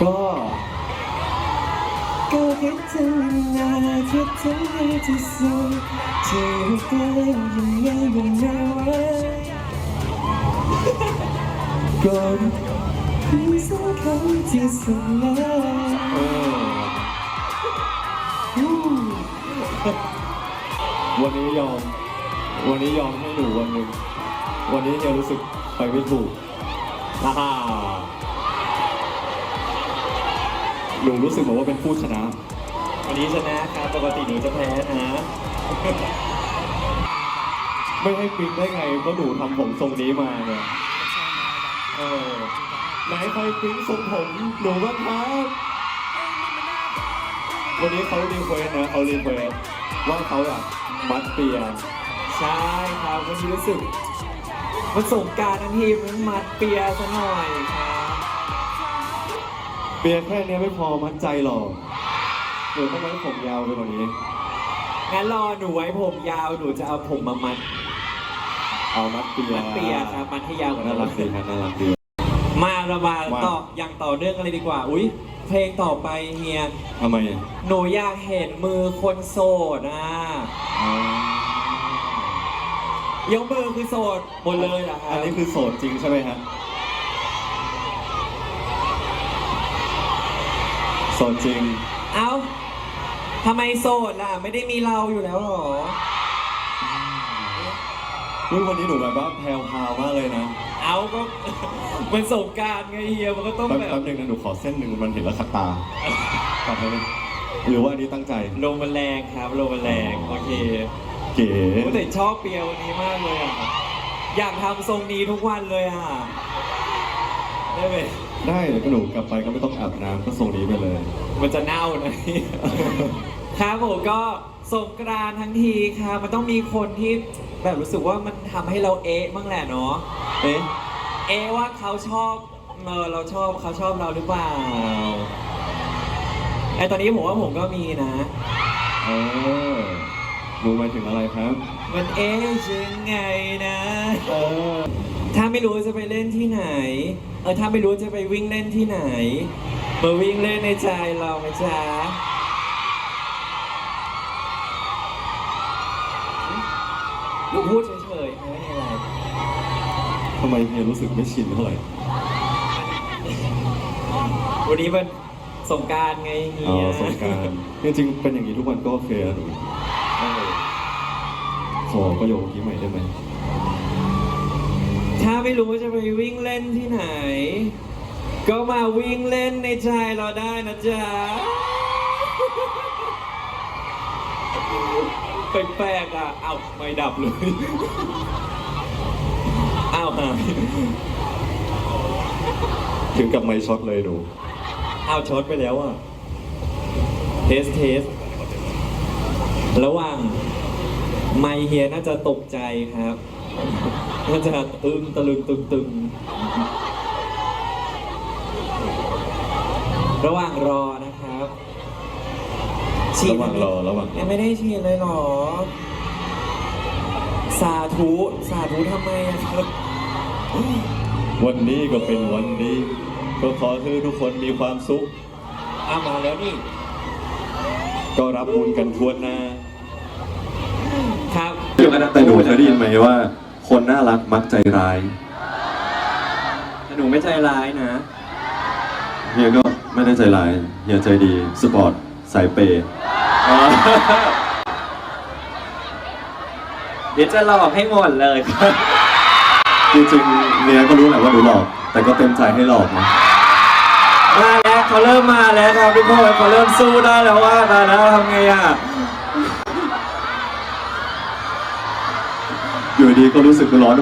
ก็ก็คิดถึงนาคิดถึงที่สุดที่รักกันยังไงยังไงไว้ก็ที่สำคัญที่สุดแล้ววันนี้ยอม วันนี้ยอมให้หนูวันหนึ่งวันนี้เฮียรู้สึกไปไม่ถูกฮ่า หนูรู้สึกเหมือนว่าเป็นผู้ชนะ วันนี้ชนะครับปกติหนูจะแพ้นะ ไม่ให้ปิ๊กได้ไงก็หนูทำผมทรงนี้มาเนี่ยเออไหนใครปิ๊กทรงผมหนูบ้างครับวันนี้เขารีเควสนะเขารีเควสว่าเขาอยากมัดเปียร์ใช่ครับวันนี้รู้สึกมันสงกรารทั้งทีมันมัดเปียร์ซะหน่อยครับ เปียร์แค่เนี้ยไม่พอมัดใจหรอกหนูต้องไว้ผมยาวไปกว่านี้ งั้นรอหนูไว้ผมยาวหนูจะเอาผมมามัดเอามัดเปียร์มัดเปียร์ครับมัดให้ยาวกว่าน่านั้นรักดีครับน่ารักดี มาระบาดมา ต่ออย่างต่อเนื่องกันเลยดีกว่า อุ้ยเพลงต่อไปเฮียทำไมอะหนูอยากเห็นมือคนโสดอะอ๋อยกมือคือโสดหมดเลยเหรอครับอันนี้คือโสดจริงใช่ไหมฮะ โสดจริง เอ้าทำไมโสดล่ะ ไม่ได้มีเราอยู่แล้วเหรอ อุ๊ยวันนี้หนูแบบว่าแพรวพราวมากเลยนะเอาก็ มันสงกรารไงเฮียมันก็ต้องแป๊บแบบแป๊บนึงนะหนูขอเส้นหนึ่งมันเห็นแล้วขัดตาขอโทษนะหรือว่าอันนี้ตั้งใจ ลมมันแรงครับลมมันแรงโอเคเก๋โอ้แต่ชอบเปียวันนี้มากเลยอะอยากทำทรงนี้ทุกวันเลยอะได้ไหม ได้เดี๋ยวก็หนูกลับไปก็ไม่ต้องอาบน้ำก็ทรงนี้ไปเลย มันจะเน่านะ ครับผมก็สงกรานต์ทั้งทีครับ มันต้องมีคนที่แบบรู้สึกว่ามันทำให้เราเอ๊ะบ้างแหละเนาะ เอ๊ะเอ๊ะว่าเขาชอบเออเราชอบเขาชอบเราหรือเปล่าไอตอนนี้ผมว่าผมก็มีนะ เออ หนูหมายถึงอะไรครับ มันเอ๊ะยังไงนะ เออ ถ้าไม่รู้จะไปเล่นที่ไหน เออ ถ้าไม่รู้จะไปวิ่งเล่นที่ไหน มาวิ่งเล่นในใจเราไหมจ๊ะหนูพูดเฉยๆไม่มีอะไรทำไมเฮียรู้สึกไม่ชินเท่าไหร่วันนี้มันสงกรารไงเฮีอ๋อย สงกรารจริงๆเป็นอย่างนี้ทุกวันก็โอเคอะหนูเออ ขอประโยคนี้ใหม่ได้ไหมถ้าไม่รู้จะไปวิ่งเล่นที่ไหน ก็มาวิ่งเล่นในใจเราได้นะจ๊ะแปลกๆอะ เอ้าไม่ดับเลยอ้าวหายถึงกับไม่ช็อตเลยหนูอ้าวช็อตไปแล้วอะ เทสเทส ระหว่าง ไมค์เฮียน่าจะตกใจครับ น่าจะตึงตะลึงตึงตึงระหว่างรอนะครับระหว่างรอระหว่างรอยังไม่ได้ฉีดเลยเหรอ สาธุสาธุทำไมอะครับ วันนี้ก็เป็นวันดีก็ขอให้ทุกคนมีความสุขเอามาแล้วนี่ ก็รับบุญกันทวนหน้า ครับ แต่หนูเคยได้ยินไหมว่า คนน่ารักมักใจร้ายแต่หนูไม่ใจร้ายนะเฮียก็ไม่ได้ใจร้ายเฮียใจดีสปอร์ตสายเปย์เดี๋ยวจะหลอกให้หมดเลยครับจริงๆเมียก็รู้แหละว่าหนูหลอก แต่ก็เต็มใจให้หลอกนะมาแล้วเขาเริ่มมาแล้วครับทุกคนเขาเริ่มสู้ได้แล้วว่าตายแล้วทำไงอะ อยู่ดีก็รู้สึกร้อน